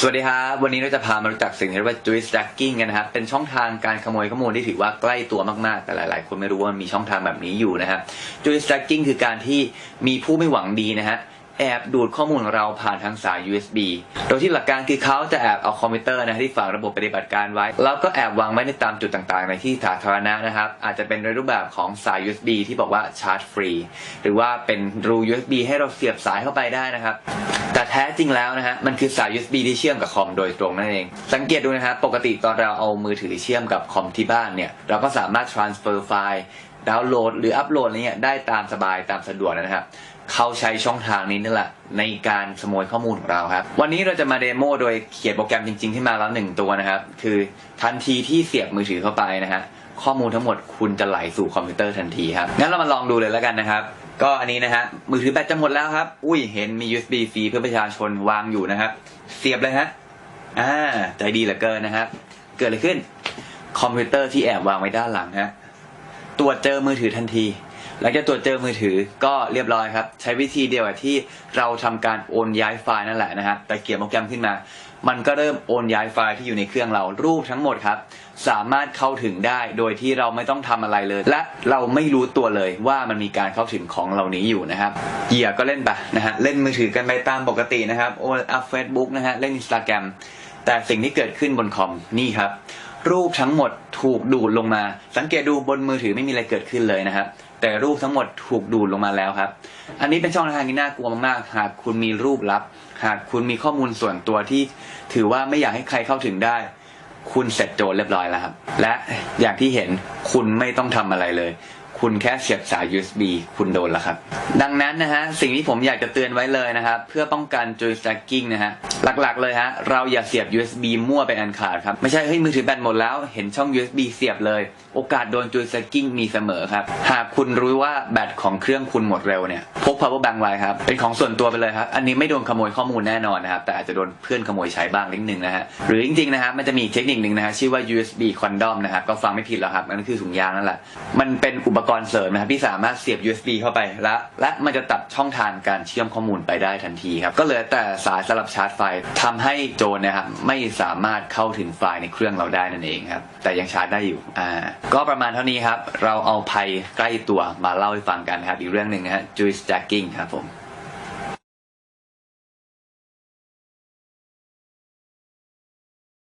สวัสดีครับวันนี้เราจะพามารู้จักสิ่งที่เรียกว่า Juice Stacking กันนะครับเป็นช่องทางการขโมยข้อมูลที่ถือว่าใกล้ตัวมากๆ แต่หลาย ๆ คนไม่รู้ว่ามีช่องทางแบบนี้อยู่นะครับ Juice Stacking คือการที่มีผู้ไม่หวังดีนะฮะ แอบดูดข้อมูลของเราผ่านทางสาย USB โดยที่หลักการคือเขาจะแอบเอาคอมพิวเตอร์นะที่ฝังระบบปฏิบัติการไว้ แล้วก็แอบวางไว้ในตามจุดต่างๆ ในที่สาธารณะนะครับ อาจจะเป็นในรูปแบบของสาย USB ที่บอกว่าชาร์จฟรี หรือว่าเป็นรู USB ให้เราเสียบสายเข้าไปได้นะครับแต่แท้จริงแล้วนะฮะมันคือสาย USB ที่เชื่อมกับคอมโดยตรงนั่นเอง สังเกตดูนะฮะปกติตอนเราเอามือถือเชื่อมกับคอมที่บ้านเนี่ยเราก็สามารถ transfer ไฟล์ดาวน์โหลดหรืออัปโหลดอะไรเงี้ยได้ตามสบายตามสะดวกนะครับ เขาใช้ช่องทางนี้นั่นแหละในการขโมยข้อมูลของเราครับ วันนี้เราจะมาเดโมโดยเขียนโปรแกรมจริงๆที่มาแล้วหนึ่งตัวนะครับ คือทันทีที่เสียบมือถือเข้าไปนะฮะข้อมูลทั้งหมดคุณจะไหลสู่คอมพิวเตอร์ทันทีครับงั้นเรามาลองดูเลยแล้วกันนะครับ ก็อันนี้นะฮะมือถือแบตจะหมดแล้วครับ อุ้ยเห็นมี USB ฟรีเพื่อประชาชนวางอยู่นะครับ เสียบเลยฮะอ่าใจดีเหลือเกินนะครับ เกิดอะไรขึ้น คอมพิวเตอร์ที่แอบวางไว้ด้านหลังฮะ ตรวจเจอมือถือทันทีหลังจากตรวจเจอมือถือก็เรียบร้อยครับ ใช้วิธีเดียวกับที่เราทำการโอนย้ายไฟล์นั่นแหละนะฮะแต่เขียนโปรแกรมขึ้นมา มันก็เริ่มโอนย้ายไฟล์ที่อยู่ในเครื่องเรารูปทั้งหมดครับ สามารถเข้าถึงได้โดยที่เราไม่ต้องทำอะไรเลย และเราไม่รู้ตัวเลยว่ามันมีการเข้าถึงของเหล่านี้อยู่นะครับเหยื่อก็เล่นไปนะฮะเล่นมือถือกันไปตามปกตินะครับโอนอัพเฟซบุ๊กนะฮะเล่นอินสตาแกรมแต่สิ่งที่เกิดขึ้นบนคอมนี่ครับรูปทั้งหมดถูกดูดลงมา สังเกตดูบนมือถือไม่มีอะไรเกิดขึ้นเลยนะครับ แต่รูปทั้งหมดถูกดูดลงมาแล้วครับ อันนี้เป็นช่องทางที่น่ากลัวมากๆหากคุณมีรูปลับ หากคุณมีข้อมูลส่วนตัวที่ถือว่าไม่อยากให้ใครเข้าถึงได้ คุณเสร็จโจรเรียบร้อยแล้วครับ และอย่างที่เห็นคุณไม่ต้องทำอะไรเลย คุณแค่เสียบสาย USB คุณโดนแล้วครับ ดังนั้นนะฮะสิ่งที่ผมอยากจะเตือนไว้เลยนะครับ เพื่อป้องกัน joy stacking นะฮะหลักๆเลยฮะเราอย่าเสียบ USB มั่วเป็นอันขาดครับ ไม่ใช่เฮ้ยมือถือแบตหมดแล้วเห็นช่อง USB เสียบเลย โอกาสโดน joy stacking มีเสมอครับ หากคุณรู้ว่าแบตของเครื่องคุณหมดเร็วเนี่ยพก power bank ไว้ครับเป็นของส่วนตัวไปเลยครับอันนี้ไม่โดนขโมยข้อมูลแน่นอนนะครับแต่อาจจะโดนเพื่อนขโมยใช้บ้างนิดนึงนะฮะหรือจริงๆนะครับมันจะมีเทคนิคหนึ่งนะฮะชื่อว่า USB condom นะครับก็ฟังไม่ผิดแล้วครับนั่นคือถุงยางนั่นแหละมันเป็นอุปกรณ์อนเสริมนะครับที่สามารถเสียบ USB เข้าไปและและมันจะตัดช่องทางการเชื่อมข้อมูลไปได้ทันทีครับ ก็เหลือแต่สายสลับชาร์จไฟทำให้โจรนะครับไม่สามารถเข้าถึงไฟล์ในเครื่องเราได้นั่นเองครับ แต่ยังชาร์จได้อยู่อ่าก็ประมาณเท่านี้ครับ เราเอาภัยใกล้ตัวมาเล่าให้ฟังกันครับอีกเรื่องหนึ่งนะฮะ Juice Jacking ครับผม